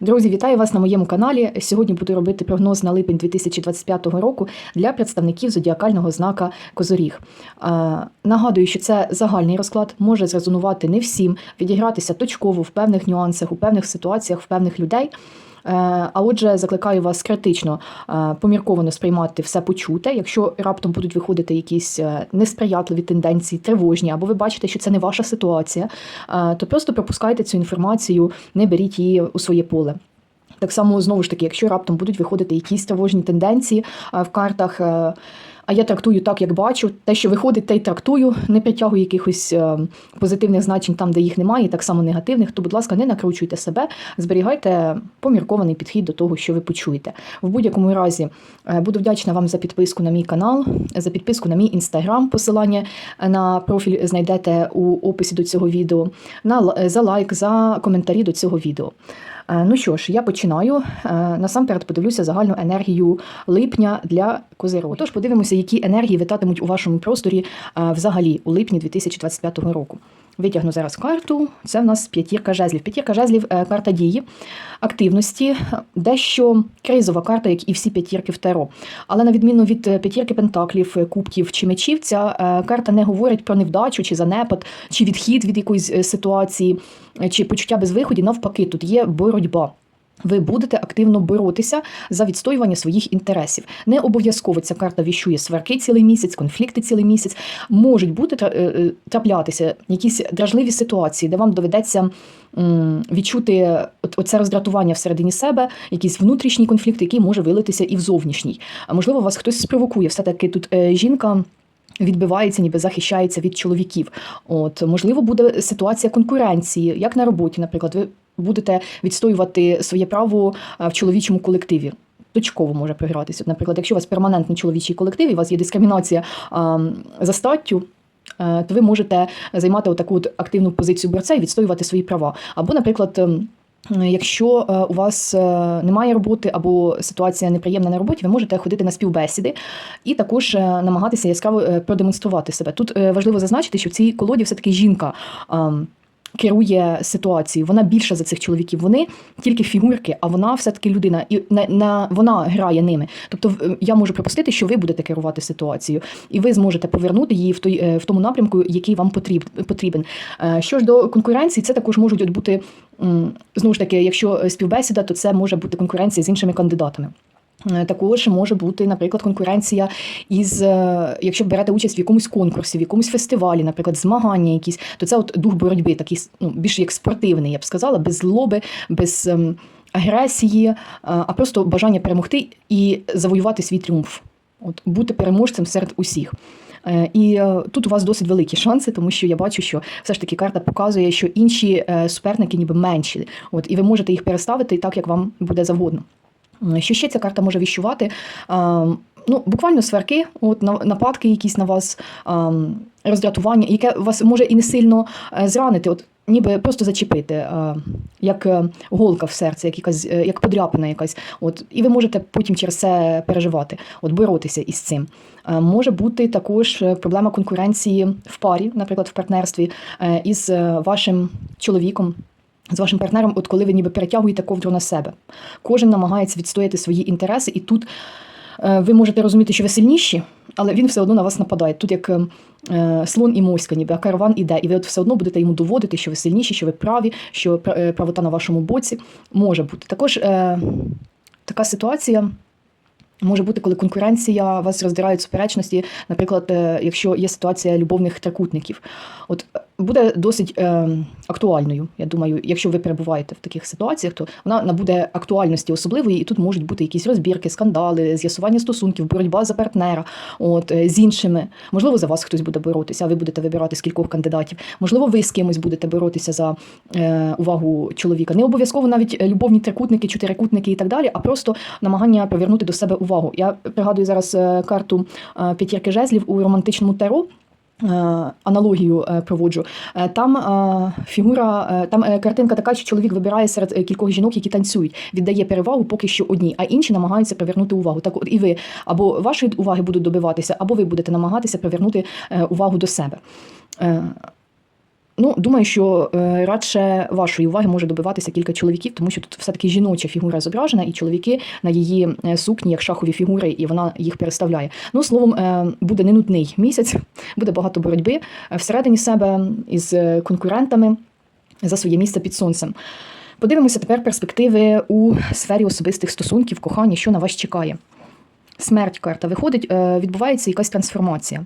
Друзі, вітаю вас на моєму каналі. Сьогодні буду робити прогноз на липень 2025 року для представників зодіакального знака Козоріг. Е, Нагадую, що це загальний розклад, може зрезонувати не всім, відігратися точково в певних нюансах, у певних ситуаціях, в певних людей. Е, А отже, закликаю вас критично е, помірковано сприймати все почуте. Якщо раптом будуть виходити якісь е, несприятливі тенденції, тривожні, або ви бачите, що це не ваша ситуація, то просто пропускайте цю інформацію, не беріть її у своє поле. Так само, знову ж таки, якщо раптом будуть виходити якісь тривожні тенденції в картах. Е, А я трактую так, як бачу. Те, що виходить, те й трактую, не притягую якихось е, позитивних значень там, де їх немає, так само негативних. То, будь ласка, не накручуйте себе, зберігайте поміркований підхід до того, що ви почуєте. В будь-якому разі е, буду вдячна вам за підписку на мій канал, за підписку на мій інстаграм. Посилання на профіль знайдете у описі до цього відео. На за лайк, за коментарі до цього відео. Е, Ну що ж, я починаю. Е, Насамперед подивлюся загальну енергію липня для Козирогу. Тож подивимося, які енергії витатимуть у вашому просторі е, взагалі у липні 2025 року. Витягну зараз карту. Це в нас п'ятірка жезлів. П'ятірка жезлів е, карта дії, активності, дещо кризова карта, як і всі п'ятірки в Таро. Але на відміну від е, п'ятірки пентаклів, е, кубків чи мечів, ця карта не говорить про невдачу чи занепад, чи відхід від якоїсь ситуації, чи почуття безвиході. Навпаки, тут є боротьба. Ви будете активно боротися за відстоювання своїх інтересів. Не обов'язково ця карта віщує сварки цілий місяць, конфлікти цілий місяць. Можуть бути е, е, траплятися якісь дражливі ситуації, де вам доведеться відчути оце роздратування всередині себе, якийсь внутрішній конфлікт, який може вилитися і в зовнішній. А можливо, вас хтось спровокує. Все таки тут е, жінка. Відбивається, ніби захищається від чоловіків. От можливо, буде ситуація конкуренції, як на роботі, наприклад, ви будете відстоювати своє право е, в чоловічому колективі. Точково може програтися. Наприклад, якщо у вас перманентний чоловічий колектив, і у вас є дискримінація а, за статтю. е, То ви можете займати таку активну позицію борця і відстоювати свої права. Або, наприклад, ем, Якщо е, у вас е, немає роботи або ситуація неприємна на роботі, ви можете ходити на співбесіди і також е, намагатися яскраво е, продемонструвати себе. Тут е, важливо зазначити, що в цій колоді все-таки жінка. Керує ситуацією, вона більша за цих чоловіків. Вони тільки фігурки, а вона все-таки людина, і на, на вона грає ними. Тобто, я можу припустити, що ви будете керувати ситуацією, і ви зможете повернути її в той е, в тому напрямку, який вам потріб, потрібен. Е, Що ж до конкуренції, це також можуть бути знову ж таки, якщо е, співбесіда, то це може бути конкуренція з іншими кандидатами. Е, Також може бути, наприклад, конкуренція із, е, якщо берете участь в якомусь конкурсі, в якомусь фестивалі, наприклад, змагання якісь, то це от дух боротьби, такий ну, більш як спортивний, я б сказала, без злоби, без ем, агресії, е, а просто бажання перемогти і завоювати свій тріумф. От бути переможцем серед усіх. І тут у вас досить великі шанси, тому що я бачу, що все ж таки карта показує, що інші суперники ніби менші. От, і ви можете їх переставити так, як вам буде завгодно. Що ще ця карта може віщувати? Ем, Ну, буквально сварки, от нападки якісь на вас, ем, роздратування, яке вас може і не сильно е, зранити, от ніби просто зачепити, е, як е, голка в серці, як якась як подряпина якась. От, і ви можете потім через це переживати, от боротися із цим. Може бути також проблема конкуренції в парі, наприклад, в партнерстві із вашим чоловіком. З вашим партнером, от коли ви ніби перетягуєте ковдру на себе. Кожен намагається відстояти свої інтереси, і тут е, ви можете розуміти, що ви сильніші, але він все одно на вас нападає. Тут як е, е, слон і моська, ніби а караван іде, і ви от все одно будете йому доводити, що ви сильніші, що ви праві, що пра- правота на вашому боці може бути. Також така ситуація. Може бути, коли конкуренція вас роздирають суперечності, наприклад, якщо є ситуація любовних трикутників, от буде досить е, актуальною. Я думаю, якщо ви перебуваєте в таких ситуаціях, то вона набуде актуальності особливої, і тут можуть бути якісь розбірки, скандали, з'ясування стосунків, боротьба за партнера, от е, з іншими. Можливо, за вас хтось буде боротися, а ви будете вибирати з кількох кандидатів. Можливо, ви з кимось будете боротися за е, увагу чоловіка. Не обов'язково навіть е, любовні трикутники, чотирикутники і так далі, а просто намагання привернути до себе увагу. Я пригадую зараз е, карту п'ятірки жезлів у романтичному таро. Е, Аналогію е, проводжу. Е, Там фігура, там картинка така, що чоловік вибирає серед кількох жінок, які танцюють, віддає перевагу поки що одній, а інші намагаються привернути увагу. Так, от і ви або вашої уваги будуть добиватися, або ви будете намагатися привернути увагу до себе. Ну, думаю, що е, радше вашої уваги може добиватися кілька чоловіків, тому що тут все-таки жіноча фігура зображена, і чоловіки на її е, сукні, як шахові фігури, і вона їх переставляє. Ну, словом, е, буде не нудний місяць, буде багато боротьби всередині себе із конкурентами за своє місце під сонцем. Подивимося тепер перспективи у сфері особистих стосунків, кохання, що на вас чекає. Смерть карта виходить, відбувається якась трансформація.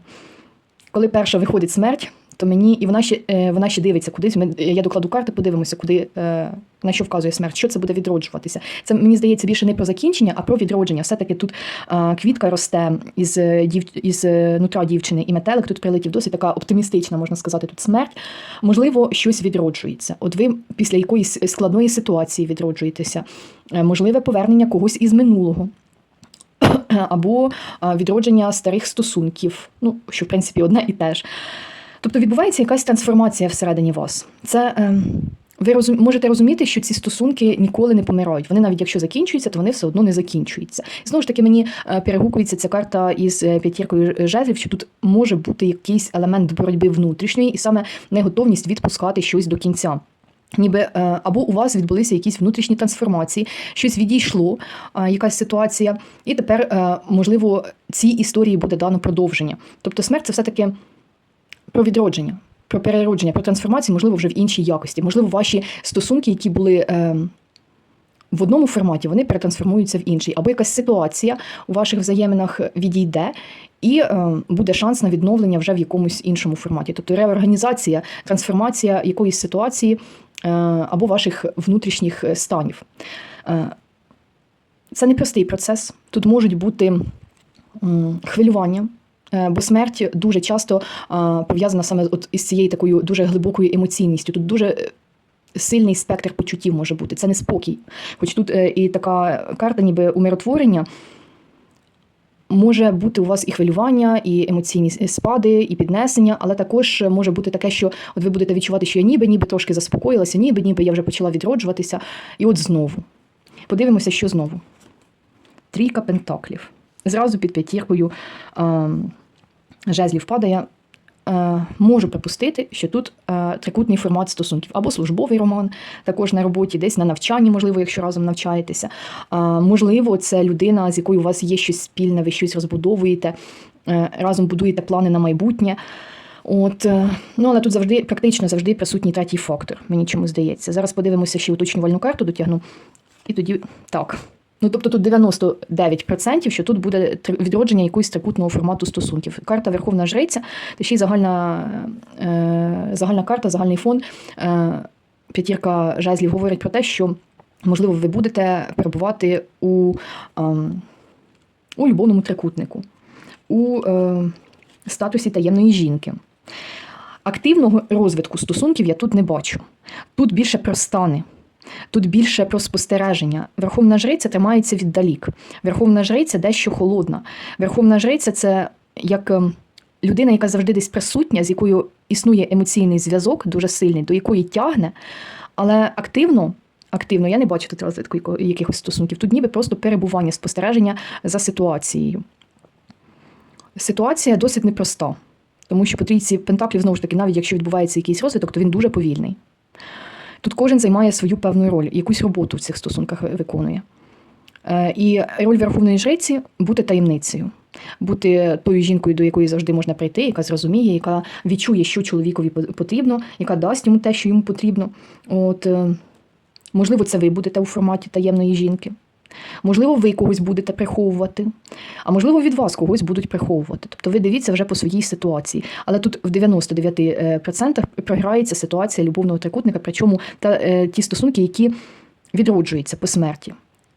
Коли перша виходить смерть, то мені і вона ще е, вона ще дивиться кудись. Ми, я докладу карти, подивимося, куди е, на що вказує смерть, що це буде відроджуватися. Це мені здається більше не про закінчення, а про відродження. Все-таки тут е, квітка росте із е, дів, із е, нутра дівчини, і метелик тут прилетів досить така оптимістична, можна сказати, тут смерть. Можливо, щось відроджується. От ви після якоїсь складної ситуації відроджуєтеся, Е, можливе повернення когось із минулого. Або відродження старих стосунків, ну що в принципі одне і те ж. Тобто відбувається якась трансформація всередині вас. Це е, ви розум, можете розуміти, що ці стосунки ніколи не помирають. Вони навіть якщо закінчуються, то вони все одно не закінчуються. І знову ж таки, мені е, перегукується ця карта із е, п'ятіркою жезлів, що тут може бути якийсь елемент боротьби внутрішньої, і саме неготовність відпускати щось до кінця. Ніби е, або у вас відбулися якісь внутрішні трансформації, щось відійшло, якась ситуація, і тепер, можливо, цій історії буде дано продовження. Тобто смерть це все-таки про відродження, про переродження, про трансформацію, можливо, вже в іншій якості. Можливо, ваші стосунки, які були е, в одному форматі, вони перетрансформуються в інший, або якась ситуація у ваших взаєминах відійде, і е, буде шанс на відновлення вже в якомусь іншому форматі. Тобто реорганізація, трансформація якоїсь ситуації е, або ваших внутрішніх станів. Е, це непростий процес. Тут можуть бути м, хвилювання. Е, Бо смерть дуже часто пов'язана саме от із цією такою дуже глибокою емоційністю. Тут дуже е, сильний спектр почуттів може бути. Це не спокій. Хоч тут е, і така карта, ніби умиротворення. Може бути у вас і хвилювання, і емоційні спади, і піднесення, але також може бути таке, що от ви будете відчувати, що я ніби ніби трошки заспокоїлася, ніби ніби я вже почала відроджуватися. І от знову. Подивимося, що знову. Трійка пентаклів. Зразу під п'ятіркою е, жезлів падає. Е, можу припустити, що тут е, трикутний формат стосунків або службовий роман, також на роботі, десь на навчанні, можливо, якщо разом навчаєтеся. Е, можливо, це людина, з якою у вас є щось спільне, ви щось розбудовуєте, разом будуєте плани на майбутнє. От, ну але тут завжди практично завжди присутній третій фактор, мені чому здається. Зараз подивимося ще уточнювальну карту, дотягну. І тоді так. Ну, тобто тут 99%, що тут буде відродження якогось трикутного формату стосунків. Карта Верховна Жриця, та ще й загальна, е, загальна карта, загальний фон. Е, п'ятірка жезлів говорить про те, що, можливо, ви будете перебувати у, ем, у любовному трикутнику, у е, статусі таємної жінки. Активного розвитку стосунків я тут не бачу. Тут більше про стани. Тут більше про спостереження. Верховна жриця тримається віддалік. Верховна жриця дещо холодна. Верховна жриця це як ем, людина, яка завжди десь присутня, з якою існує емоційний зв'язок, дуже сильний, до якої тягне, але активно. Активно, я не бачу тут розвитку якихось стосунків. Тут ніби просто перебування, спостереження за ситуацією. Ситуація досить непроста, тому що по трійці пентаклів, знову ж таки, навіть якщо відбувається якийсь розвиток, то він дуже повільний. Тут кожен займає свою певну роль, якусь роботу в цих стосунках виконує. Е, І роль верховної жреці бути таємницею, бути тою жінкою, до якої завжди можна прийти, яка зрозуміє, яка відчує, що чоловікові потрібно, яка дасть йому те, що йому потрібно. От, е, можливо, це ви будете у форматі таємної жінки. Можливо, ви когось будете приховувати, а можливо, від вас когось будуть приховувати. Тобто ви дивіться вже по своїй ситуації. Але тут в 99% програється ситуація любовного трикутника, причому та, е, ті стосунки, які відроджуються по смерті.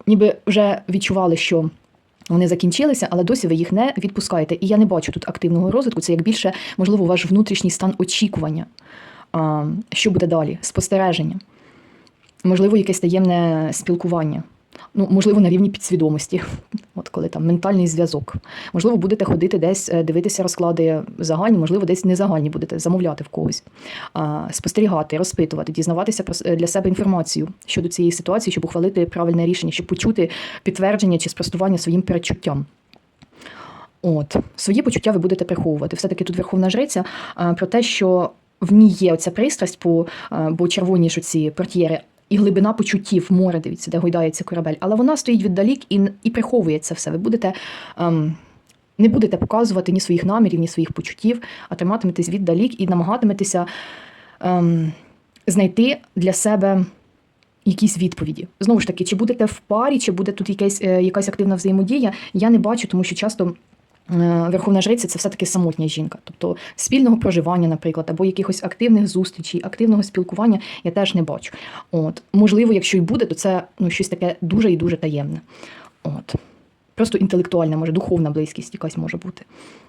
Ніби вже відчували, що вони закінчилися, але досі ви їх не відпускаєте. І я не бачу тут активного розвитку. Це як більше, можливо, ваш внутрішній стан очікування, що буде далі, спостереження, можливо, якесь таємне спілкування. Ну, можливо, на рівні підсвідомості, от коли там ментальний зв'язок. Можливо, будете ходити десь, е, дивитися розклади загальні, можливо, десь незагальні будете замовляти в когось, спостерігати, розпитувати, дізнаватися про е, для себе інформацію щодо цієї ситуації, щоб ухвалити правильне рішення, щоб почути підтвердження чи спростування своїм передчуттям. От, свої почуття ви будете приховувати. Все-таки тут Верховна Жриця про те, що в ній є оця пристрасть, е, бо червоні ж ці портьєри. І глибина почуттів море, дивіться, де гойдається корабель. Але вона стоїть віддалік і, і приховує це все. Ви будете ем, не будете показувати ні своїх намірів, ні своїх почуттів, а триматиметесь віддалік і намагатиметеся ем, знайти для себе якісь відповіді. Знову ж таки, чи будете в парі, чи буде тут якась, е, якась активна взаємодія, я не бачу, тому що часто. Е, Верховна жриця це все-таки самотня жінка, тобто спільного проживання, наприклад, або якихось активних зустрічей, активного спілкування я теж не бачу. От можливо, якщо й буде, то це ну щось таке дуже і дуже таємне. От просто інтелектуальна, може, духовна близькість якась може бути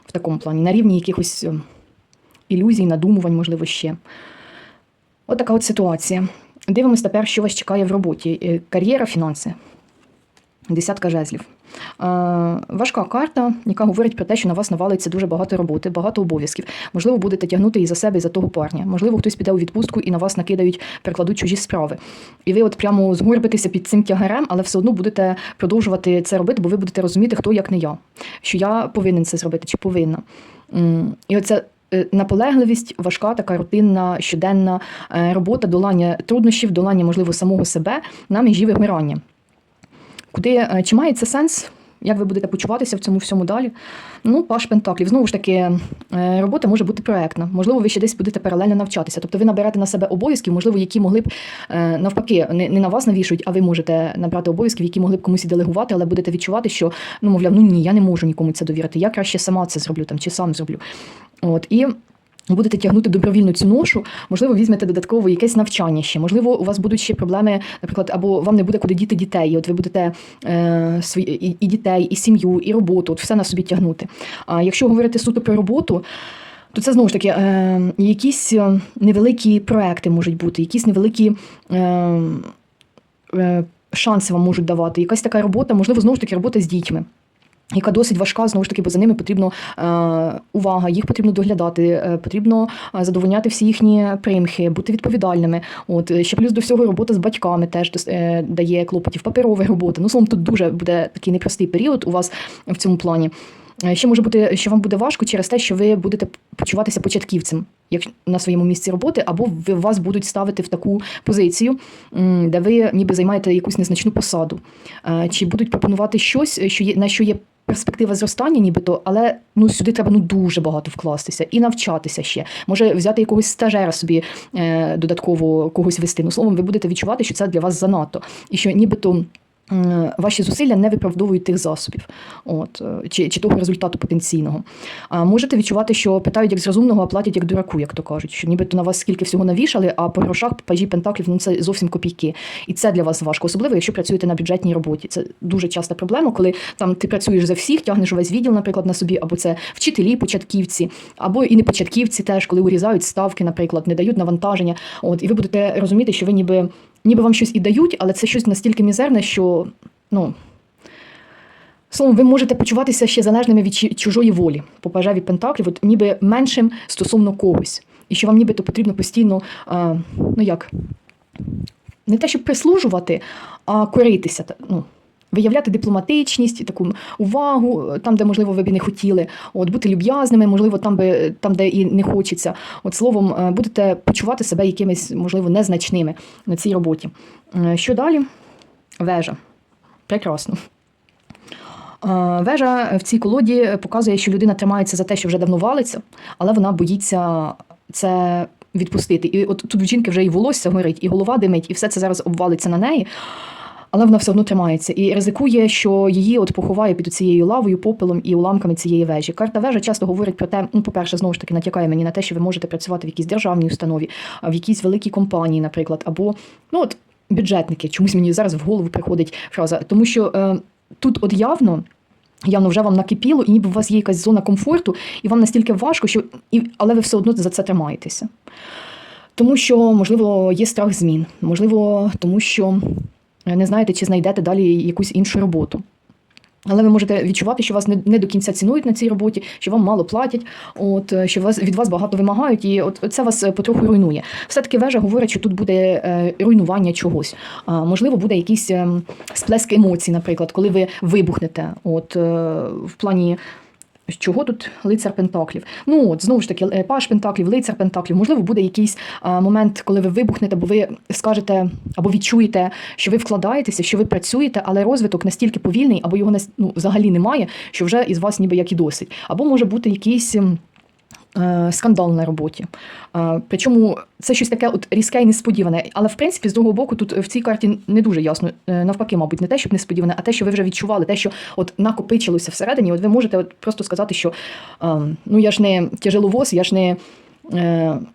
в такому плані, на рівні якихось е, ілюзій, надумувань, можливо, ще. От така от ситуація. Дивимось тепер, що вас чекає в роботі. Е, Кар'єра, фінанси. Десятка жезлів. Е, важка карта, яка говорить про те, що на вас навалиться дуже багато роботи, багато обов'язків. Можливо, будете тягнути і за себе, і за того парня. Можливо, хтось піде у відпустку і на вас накидають, перекладуть чужі справи. І ви от прямо згорбитеся під цим тягарем, але все одно будете продовжувати це робити, бо ви будете розуміти, хто як не я. Що я повинен це зробити чи повинна. І оця е, наполегливість, важка така рутинна, щоденна е, робота, долання труднощів, долання, можливо, самого себе на межі вигорання. Куди е, чи має це сенс? Як ви будете почуватися в цьому всьому далі? Ну, паш Пентаклів. Знову ж таки, е, робота може бути проектна. Можливо, ви ще десь будете паралельно навчатися. Тобто ви наберете на себе обов'язків, можливо, які могли б е, навпаки не, на вас навішують, а ви можете набрати обов'язків, які могли б комусь і делегувати, але будете відчувати, що ну, мовляв, ну ні, я не можу нікому це довірити. Я краще сама це зроблю там чи сам зроблю. От і. Будете тягнути добровільну цю ношу, можливо, візьмете додатково якесь навчання ще. Можливо, у вас будуть ще проблеми, наприклад, або вам не буде куди діти дітей. І От ви будете е, свої і, дітей, і сім'ю, і роботу, от все на собі тягнути. А якщо говорити суто про роботу, то це знову ж таки е, якісь е, невеликі проекти можуть бути, якісь невеликі. Е, е, Шанси вам можуть давати, якась така робота, можливо, знову ж таки робота з дітьми яка досить важка, знову ж таки, бо за ними потрібно е, увага, їх потрібно доглядати, е, потрібно е, задовольняти всі їхні примхи, бути відповідальними. От ще плюс до всього робота з батьками теж дає клопотів, паперова робота. Ну, словом, тут дуже буде такий непростий період у вас в цьому плані. Ще може бути, що вам буде важко через те, що ви будете почуватися початківцем, як на своєму місці роботи, або вас будуть ставити в таку позицію, де ви ніби займаєте якусь незначну посаду, чи будуть пропонувати щось, що є на що є перспектива зростання, нібито, але ну сюди треба ну дуже багато вкластися і навчатися ще. Може взяти якогось стажера собі е, додатково когось вести. Ну словом, ви будете відчувати, що це для вас занадто, і що нібито. Ваші зусилля не виправдовують тих засобів, от е, чи, чи того результату потенційного. А можете відчувати, що питають як з розумного, а платять як дураку, як то кажуть, що нібито на вас скільки всього навішали, а по грошах пажі пентаклів ну це зовсім копійки. І це для вас важко, особливо якщо працюєте на бюджетній роботі. Це дуже часта проблема, коли там ти працюєш за всіх, тягнеш увесь відділ, наприклад, на собі, або це вчителі, початківці, або і не початківці теж, коли урізають ставки, наприклад, не дають навантаження. От і ви будете розуміти, що ви ніби ніби вам щось і дають, але це щось настільки мізерне, що ну. Словом, ви можете почуватися ще залежними від чужої волі по пажеві пентаклів, от ніби меншим стосовно когось. І що вам нібито потрібно постійно, а, ну як, не те, щоб прислужувати, а коритися. Ну, виявляти дипломатичність, і таку увагу е, там, де, можливо, ви б і не хотіли, от, бути люб'язними, можливо, там, би, там, де і не хочеться. От словом, е, будете почувати себе якимись, можливо, незначними на цій роботі. Е, Що далі? Вежа. Прекрасно. Е, Вежа в цій колоді показує, що людина тримається за те, що вже давно валиться, але вона боїться це відпустити. І от тут в жінки вже і волосся горить, і голова димить, і все це зараз обвалиться на неї. Але вона все одно тримається і ризикує, що її от поховає під цією лавою, попелом і уламками цієї вежі. Карта вежа часто говорить про те, ну, по-перше, знову ж таки, натякає мені на те, що ви можете працювати в якійсь державній установі, в якійсь великій компанії, наприклад, або ну от бюджетники. Чомусь мені зараз в голову приходить фраза, тому що е, тут от явно. Явно вже вам накипіло, і ніби у вас є якась зона комфорту, і вам настільки важко, що і, але ви все одно за це тримаєтеся. Тому що, можливо, є страх змін, можливо, тому що не знаєте, чи знайдете далі якусь іншу роботу. Але ви можете відчувати, що вас не, не до кінця цінують на цій роботі, що вам мало платять, от е, що вас від вас багато вимагають, і от це вас е, потроху руйнує. Все-таки вежа говорить, що тут буде е, руйнування чогось. А, можливо, буде якийсь ем, сплеск емоцій, наприклад, коли ви вибухнете, от в плані Чого тут лицар Пентаклів? Ну от знову ж таки, е, паш Пентаклів, лицар Пентаклів. Можливо, буде якийсь а, момент, коли ви вибухнете, або ви скажете, або відчуєте, що ви вкладаєтеся, що ви працюєте, але розвиток настільки повільний, або його ну, взагалі немає, що вже із вас ніби як і досить. Або може бути якийсь. Е, Скандал на роботі. Е, Причому це щось таке от різке і несподіване. Але в принципі, з другого боку, тут в цій карті не дуже ясно. Е, Навпаки, мабуть, не те, щоб несподіване, а те, що ви вже відчували, те, що от накопичилося всередині. От ви можете от просто сказати, що ну я ж не тяжеловоз, я ж не.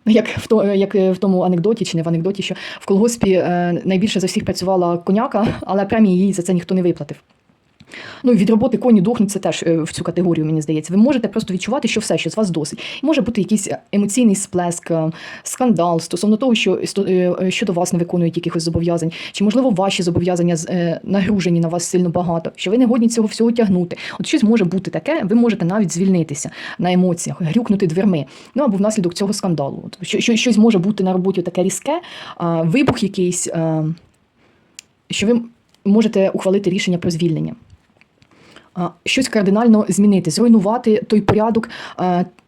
Як в, то, як в тому анекдоті, чи не в анекдоті, що в колгоспі найбільше за всіх працювала коняка, але премії їй за це ніхто не виплатив. Ну, від роботи коні дохнуть це теж е, в цю категорію, мені здається. Ви можете просто відчувати, що все, що з вас досить. І може бути якийсь емоційний сплеск, е, скандал стосовно того, що е, е, щодо вас не виконують якихось зобов'язань, чи можливо ваші зобов'язання е, нагружені на вас сильно багато, що ви не годні цього всього тягнути. От щось може бути таке, ви можете навіть звільнитися на емоціях, грюкнути дверми. Ну або внаслідок цього скандалу. От, що, що, щось може бути на роботі таке різке, вибух якийсь, що ви можете ухвалити рішення про звільнення щось кардинально змінити, зруйнувати той порядок,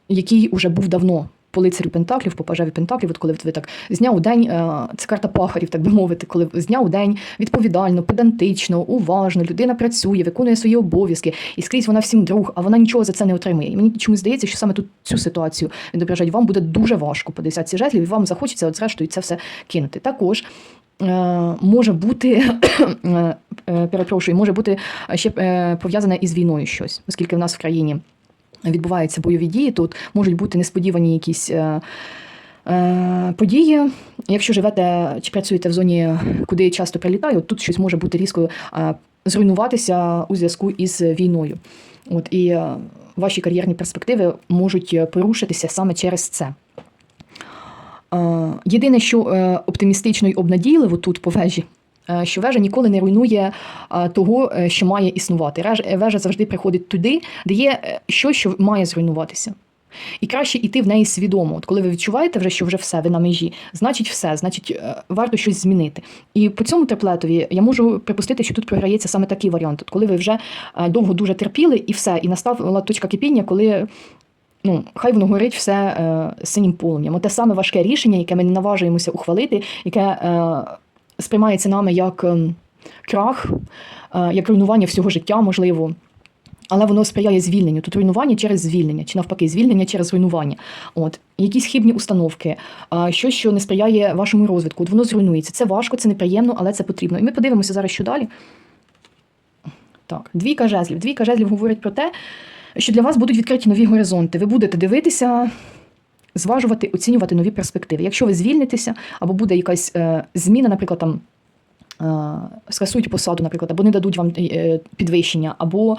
який уже був давно. По лицарю Пентаклів, по пажеві Пентаклів, от коли ви так з дня день, е, це карта пахарів, так би мовити, коли з дня у день відповідально, педантично, уважно, людина працює, виконує свої обов'язки, і скрізь вона всім друг, а вона нічого за це не отримує. І мені чомусь здається, що саме тут цю ситуацію відображають. Вам буде дуже важко по десятці жезлів, і вам захочеться, от зрештою, це все кинути. Також е, може бути, е, е, перепрошую, може бути ще е, пов'язане із війною щось, оскільки в нас в країні відбуваються бойові дії, тут можуть бути несподівані якісь. е, е, Події, якщо живете чи працюєте в зоні, куди часто прилітаю, тут щось може бути різко е, зруйнуватися у зв'язку із війною. От і е, ваші кар'єрні перспективи можуть е, порушитися саме через це. Е, Єдине, що е, оптимістично й обнадійливо тут по вежі, е, що вежа ніколи не руйнує того, що має існувати. Вежа завжди приходить туди, де є щось, що має зруйнуватися. І краще йти в неї свідомо. От коли ви відчуваєте вже, що вже все, ви на межі, значить все, значить, варто щось змінити. І по цьому триплетові я можу припустити, що тут програється саме такий варіант. От коли ви вже довго дуже терпіли, і все, і настала точка кипіння, коли ну, хай воно горить все е, синім полум'ям. Те саме важке рішення, яке ми не наважуємося ухвалити, яке е, сприймається нами як ем, крах, е, як руйнування всього життя, можливо. Але воно сприяє звільненню. Тут руйнування через звільнення, чи навпаки, звільнення через руйнування. От якісь хибні установки, щось, що не сприяє вашому розвитку. От воно зруйнується. Це важко, це неприємно, але це потрібно. І ми подивимося зараз, що далі. Так, двійка жезлів. Двійка жезлів говорить про те, що для вас будуть відкриті нові горизонти. Ви будете дивитися, зважувати, оцінювати нові перспективи. Якщо ви звільнитеся, або буде якась е, зміна, наприклад, там. е, Скасують посаду, наприклад, або не дадуть вам е, підвищення, або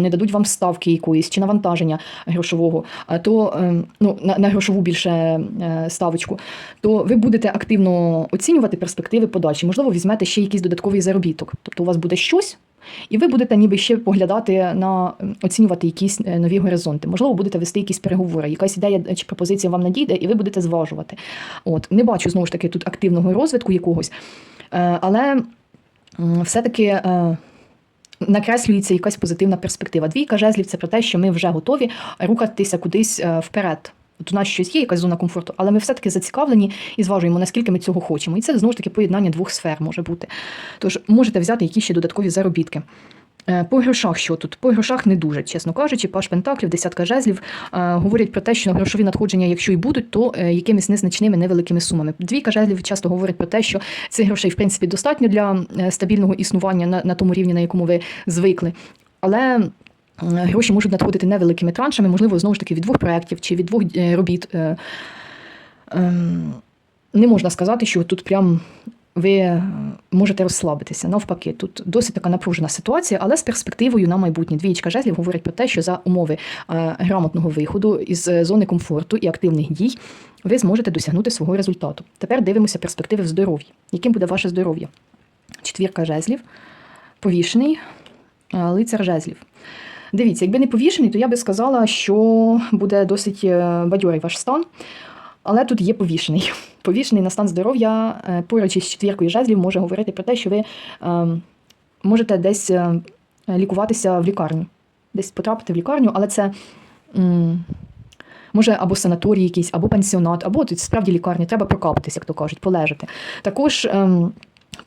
не дадуть вам ставки якоїсь чи навантаження грошового, то ну, на, грошову більше ставочку, то ви будете активно оцінювати перспективи подальші. Можливо, візьмете ще якийсь додатковий заробіток. Тобто у вас буде щось, і ви будете ніби ще поглядати на оцінювати якісь е, нові горизонти. Можливо, будете вести якісь переговори, якась ідея чи пропозиція вам надійде, і ви будете зважувати. От не бачу знову ж таки тут активного розвитку якогось, Е, але все-таки. е, Накреслюється якась позитивна перспектива. Двійка жезлів це про те, що ми вже готові рухатися кудись е, вперед. От у нас щось є, якась зона комфорту, але ми все-таки зацікавлені і зважуємо, наскільки ми цього хочемо. І це знову ж таки поєднання двох сфер може бути. Тож можете взяти якісь ще додаткові заробітки. Е, По грошах що тут? По грошах не дуже, чесно кажучи, паш пентаклів, десятка жезлів е, говорять про те, що грошові надходження, якщо й будуть, то е, якимись незначними невеликими сумами. Двійка жезлів часто говорить про те, що цих грошей в принципі достатньо для стабільного існування на, на тому рівні, на якому ви звикли. Але гроші можуть надходити невеликими траншами, можливо, знову ж таки від двох проєктів чи від двох е, робіт. Е, ем, Не можна сказати, що тут прям ви е, можете розслабитися. Навпаки, тут досить така напружена ситуація, але з перспективою на майбутнє. Двієчка жезлів говорить про те, що за умови е, грамотного виходу із е, зони комфорту і активних дій ви зможете досягнути свого результату. Тепер дивимося перспективи в здоров'ї. Яким буде ваше здоров'я? Четвірка жезлів, повішений, е, лицар жезлів. Дивіться, якби не повішений, то я би сказала, що буде досить е, бадьорий ваш стан. Але тут є повішений. Повішений на стан здоров'я е, поруч із четвіркою жезлів може говорити про те, що ви е, можете десь лікуватися в лікарню, десь потрапити в лікарню, але це може або санаторій якийсь, або пансіонат, або тут справді лікарня, треба прокапатися, як то кажуть, полежати. Також. ем,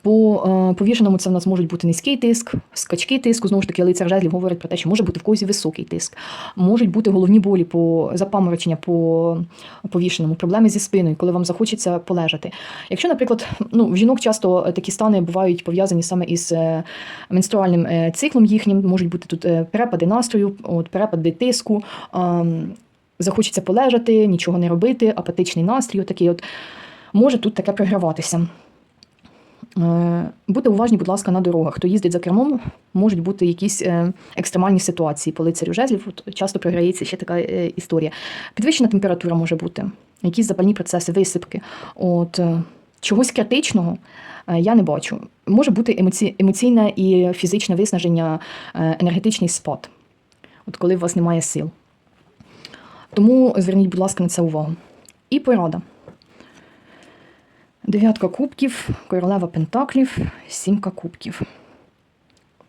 по е, повішеному це в нас можуть бути низький тиск, скачки тиску. Знову ж таки, лицар жезлів говорить про те, що може бути в когось високий тиск, можуть бути головні болі по запаморочення по повішеному, проблеми зі спиною, коли вам захочеться полежати. Якщо, наприклад, ну в жінок часто такі стани бувають пов'язані саме із е, менструальним е, циклом їхнім, можуть бути тут е, перепади настрою, от перепади тиску. ем, Захочеться полежати, нічого не робити, апатичний настрій, отакий от може тут таке програватися. Е, Будьте уважні, будь ласка, на дорогах. Хто їздить за кермом, можуть бути якісь е, екстремальні ситуації по лицарю жезлів. Часто програється ще така е, історія. Підвищена температура може бути, якісь запальні процеси, висипки. От чогось критичного я не бачу. Може бути емоці... емоційне і фізичне виснаження, енергетичний спад, от коли у вас немає сил. Тому зверніть, будь ласка, на це увагу. І порада. Дев'ятка кубків, королева пентаклів, сімка кубків.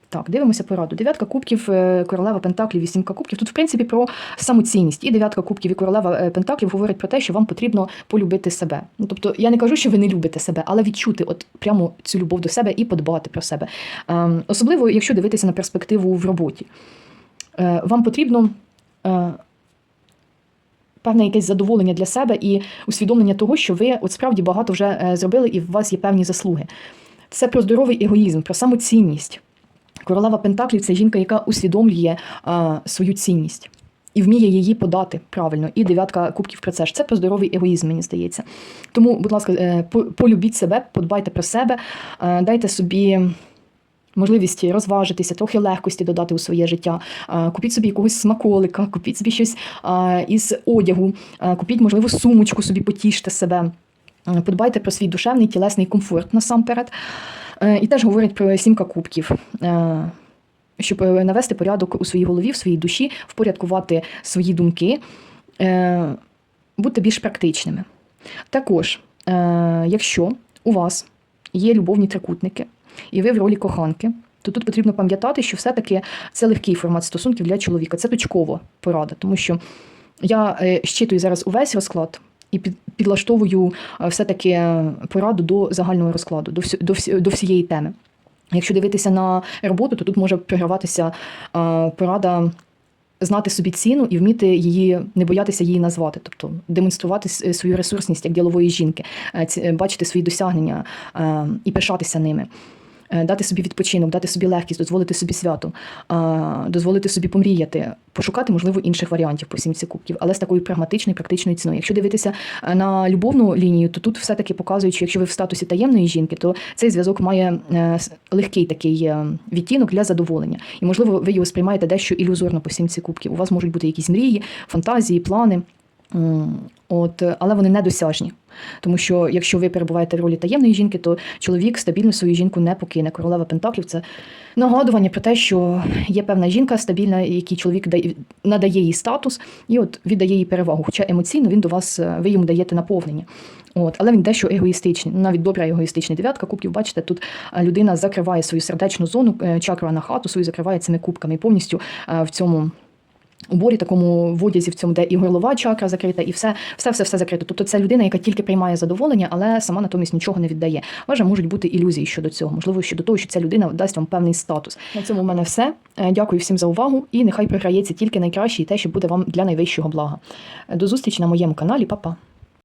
Так, дивимося пораду. Дев'ятка кубків, е, королева пентаклів і сімка кубків. Тут, в принципі, про самоцінність. І дев'ятка кубків і королева е, пентаклів говорить про те, що вам потрібно полюбити себе. Ну, тобто, я не кажу, що ви не любите себе, але відчути от прямо цю любов до себе і подбати про себе. Ем, особливо, якщо дивитися на перспективу в роботі. Е, вам потрібно. Певне якесь задоволення для себе і усвідомлення того, що ви от справді багато вже е, зробили, і в вас є певні заслуги. Це про здоровий егоїзм, про самоцінність. Королева Пентаклів це жінка, яка усвідомлює а, свою цінність і вміє її подати правильно. І дев'ятка кубків про це ж це про здоровий егоїзм, мені здається. Тому, будь ласка, е, полюбіть себе, подбайте про себе, е, дайте собі. Можливість розважитися, трохи легкості додати у своє життя. Купіть собі якогось смаколика, купіть собі щось із одягу, купіть, можливо, сумочку собі, потіште себе. Подбайте про свій душевний тілесний комфорт насамперед. Е, І теж говорять про сімка кубків. Е, Щоб е, навести порядок у своїй голові, в своїй душі, впорядкувати свої думки, бути більш практичними. Також, якщо у вас є любовні трикутники, і ви в ролі коханки, то тут потрібно пам'ятати, що все-таки це легкий формат стосунків для чоловіка. Це точкова порада, тому що я е, щитую зараз увесь розклад і під, підлаштовую е, все-таки пораду до загального розкладу, до, всю, до, всі- до всієї теми. Якщо дивитися на роботу, то тут може програватися е, порада знати собі ціну і вміти її, не боятися її назвати, тобто демонструвати свою ресурсність як ділової жінки, бачити свої досягнення і пишатися ними. Е, Дати собі відпочинок, дати собі легкість, дозволити собі свято, е, дозволити собі помріяти, пошукати, можливо, інших варіантів по сімці кубків, але з такою прагматичною, практичною ціною. Якщо дивитися е, на любовну лінію, то тут все-таки показують, що якщо ви в статусі таємної жінки, то цей зв'язок має легкий такий відтінок для задоволення. І, можливо, ви його сприймаєте дещо ілюзорно по сімці кубків. У вас можуть бути якісь мрії, фантазії, плани. От, але вони недосяжні. Тому що якщо ви перебуваєте в ролі таємної жінки, то чоловік стабільно свою жінку не покине. Королева Пентаклів це нагадування про те, що є певна жінка стабільна, якій чоловік надає їй статус і от віддає їй перевагу. Хоча емоційно він до вас, е, ви йому даєте наповнення. От, але він дещо егоїстичний, навіть добра егоїстичний. Дев'ятка кубків, бачите, тут е, людина закриває свою сердечну зону, е, чакру на хату свою закриває цими кубками і повністю в цьому уборі, такому в одязі, в цьому, де і горлова чакра закрита, і все, все, все, все закрито. Тобто це людина, яка тільки приймає задоволення, але сама натомість нічого не віддає. Важе можуть бути ілюзії щодо цього, можливо, щодо того, що ця людина дасть вам певний статус. На цьому в мене все. Е, Дякую всім за увагу і нехай програється тільки найкраще і те, що буде вам для найвищого блага. До зустрічі на моєму каналі, Па-па.